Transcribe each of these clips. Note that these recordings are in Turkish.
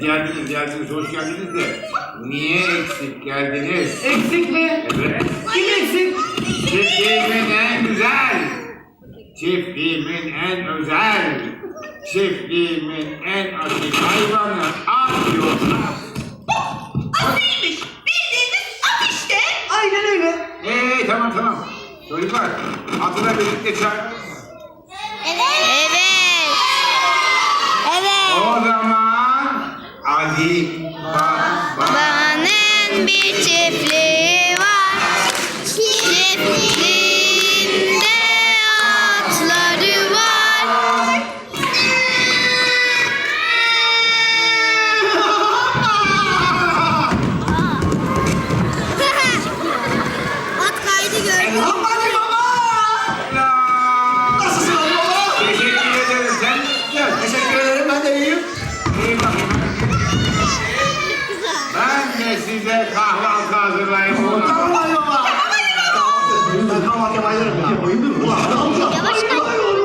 geldiniz, geldiniz, hoş geldiniz de niye eksik geldiniz? Eksik mi? Evet, Kim eksik? çiftliğimin en güzel, çiftliğimin en özel, çiftliğimin en asil hayvanı at yoksa. Aynen öyle. Ee, tamam tamam. Çocuklar, atına birlikte çağır. Evet. Evet. Ederim ben de size kahvaltı hazırlayayım. Tamam Ali baba. Ben kahvaltıya bayılırım ya. Bayılırım ulan. Yavaş kay. Bayılıyorum.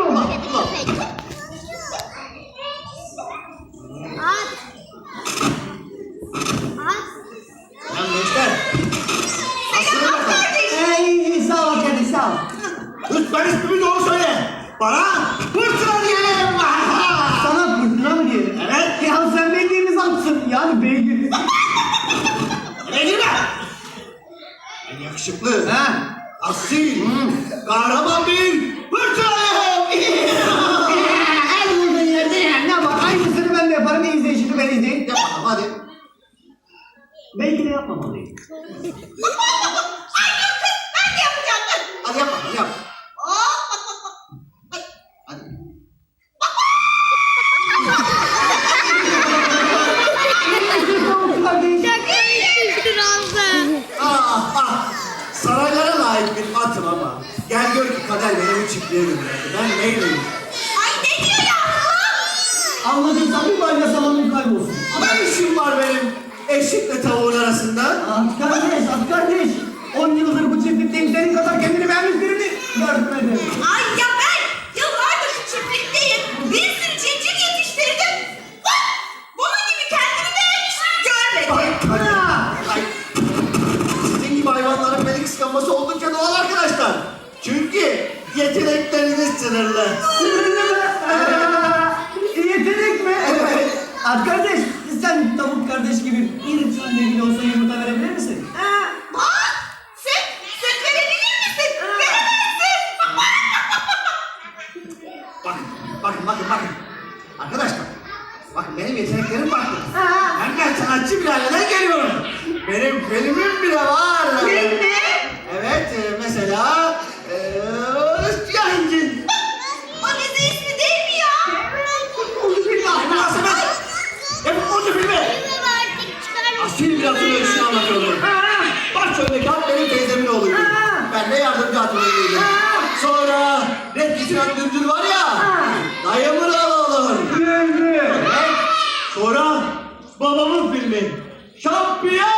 Yani beygir. Ne girme? En yakışıklı, ha? asil, kahraman bir fırtınayım. El vurdun yerde yani. Ne bak aynısını ben de yaparım. İzleyin şimdi ben izleyin. Yap bakalım hadi. Belki de yapmamalıyım. Ay yok kız. Ben de yapacağım. Hadi yap bakalım yap. Hop bak bak bak. Hadi. Ah ah. Layık bir atım ama. Gel gör ki kader beni bu çiftliğe gönderdi. Ben neyleyim? Ay ne diyor ya? Anladıysan bir balya zamanın kaybolsun. Ne işim var benim eşikle tavuğun arasında? At kardeş, at kardeş. 10 yıldır bu çiftlikteyim. Senin kadar kendini beğenmiş birini görmedim. Ay ya ben yıllardır şu çiftlikteyim. Bir sürü civciv yetiştirdim. Bak bunun gibi kendini beğenmiş görmedim. Ay, ay. Hayvanların beni kıskanması oldukça doğal arkadaşlar. Çünkü yetenekleriniz sınırlı. Sınırlı mı? Yetenek mi? Evet. At kardeş, sen tavuk kardeş gibi bir tane bile olsa yumurta verebilir misin? Bak süt, süt verebilir misin? Veremezsin. Bakın, bakın, bakın, bakın. Arkadaşlar, bakın benim yeteneklerim farklı. Ben de sanatçı bir aileden geliyorum. Benim filmim bile var. Film mi? Evet, e, mesela... E, Siyah İncil. O dizi ismi değil mi ya? Ay münasebet. Hep onca filmi. Asil bir atın öyküsünü anlatıyordu. Başroldeki at benim teyzemin oğluydu. Ben de yardımcı atölyeydeydim. Sonra Red Kişiren Dündül var ya, dayımın oğlu. Sonra babamın filmi. Şampiyon!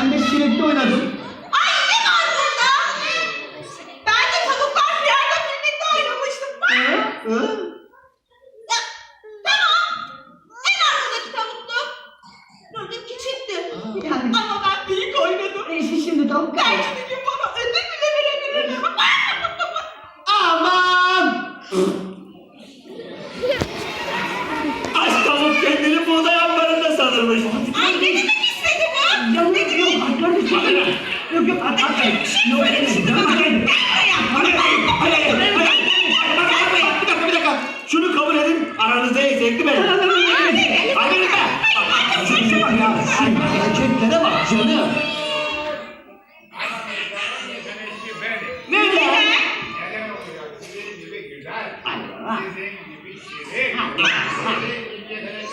Ben de çilekte oynadım. Ay ne var burada? Ben de tavuklar piyano filminde oynamıştım. Hı? Ya, tamam. En arkadaki tavuktu. Buradaki çıktı. Yani- Ama ben büyük oynadım. E, şimdi tavuk Belki bir gün bana ödül bile verebilirler. Aman! Aç tavuk kendini buğday ambarında sanırmış. Ay ne demek istedi bu? Yok yok Hadi çıkın. Yok yok at at. Yok yok. Bakın. Şunu kabul edin. Aranızda yetenekli benim. Aranızda. Şuna bak ya. Erkeklere bak canım. Sizin gibi şirin, sizin gibi yetenekli.